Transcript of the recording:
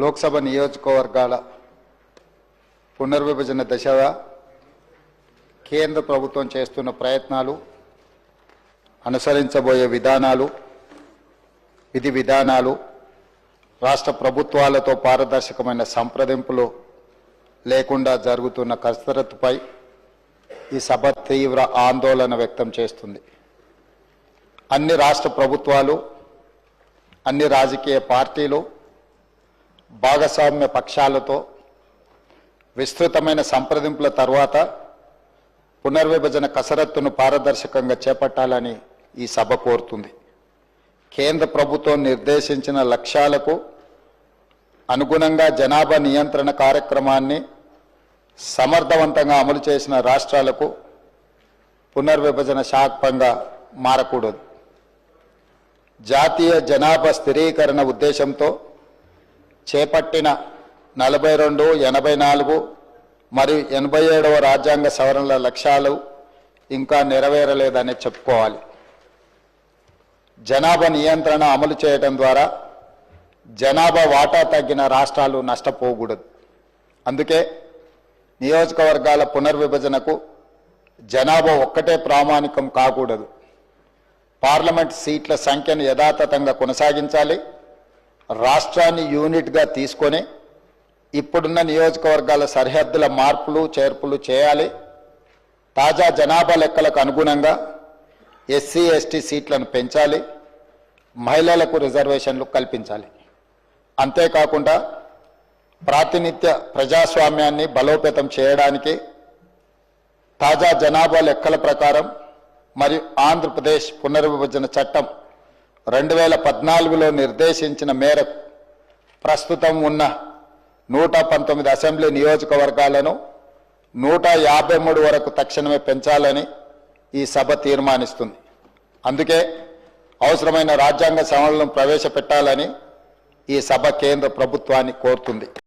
లోక్సభ నియోజకవర్గాల పునర్విభజన దశగా కేంద్ర ప్రభుత్వం చేస్తున్న ప్రయత్నాలు అనుసరించబోయే విధానాలు విధి విధానాలు రాష్ట్ర ప్రభుత్వాలతో పారదర్శకమైన సంప్రదింపులు లేకుండా జరుగుతున్న కసరత్తుపై ఈ సభ తీవ్ర ఆందోళన వ్యక్తం చేస్తుంది. అన్ని రాష్ట్ర ప్రభుత్వాలు అన్ని రాజకీయ పార్టీలు భాగస్వామ్య పక్షాలతో విస్తృతమైన సంప్రదింపుల తర్వాత పునర్విభజన కసరత్తును పారదర్శకంగా చేపట్టాలని ఈ సభ కోరుతుంది. కేంద్ర ప్రభుత్వం నిర్దేశించిన లక్ష్యాలకు అనుగుణంగా జనాభా నియంత్రణ కార్యక్రమాన్ని సమర్థవంతంగా అమలు చేసిన రాష్ట్రాలకు పునర్విభజన శాపంగా మారకూడదు. జాతీయ జనాభా స్థిరీకరణ ఉద్దేశంతో చేపట్టిన నలభై రెండు ఎనభై నాలుగు మరియు ఎనభై ఏడవ రాజ్యాంగ సవరణల లక్ష్యాలు ఇంకా నెరవేరలేదని చెప్పుకోవాలి. జనాభా నియంత్రణ అమలు చేయడం ద్వారా జనాభా వాటా తగ్గిన రాష్ట్రాలు నష్టపోకూడదు. అందుకే నియోజకవర్గాల పునర్విభజనకు జనాభా ఒక్కటే ప్రామాణికం కాకూడదు. పార్లమెంట్ సీట్ల సంఖ్యను యథాతథంగా కొనసాగించాలి. రాష్ట్రాన్ని యూనిట్గా తీసుకొని ఇప్పుడున్న నియోజకవర్గాల సరిహద్దుల మార్పులు చేర్పులు చేయాలి. తాజా జనాభా లెక్కలకు అనుగుణంగా ఎస్సీ ఎస్టీ సీట్లను పెంచాలి. మహిళలకు రిజర్వేషన్లు కల్పించాలి. అంతేకాకుండా ప్రాతినిధ్య ప్రజాస్వామ్యాన్ని బలోపేతం చేయడానికి తాజా జనాభా లెక్కల ప్రకారం మరియు ఆంధ్రప్రదేశ్ పునర్విభజన చట్టం రెండు వేల పద్నాలుగులో నిర్దేశించిన మేరకు ప్రస్తుతం ఉన్న నూట పంతొమ్మిది అసెంబ్లీ నియోజకవర్గాలను నూట యాభై మూడు వరకు తక్షణమే పెంచాలని ఈ సభ తీర్మానిస్తుంది. అందుకే అవసరమైన రాజ్యాంగ సవరణలను ప్రవేశపెట్టాలని ఈ సభ కేంద్ర ప్రభుత్వాన్ని కోరుతుంది.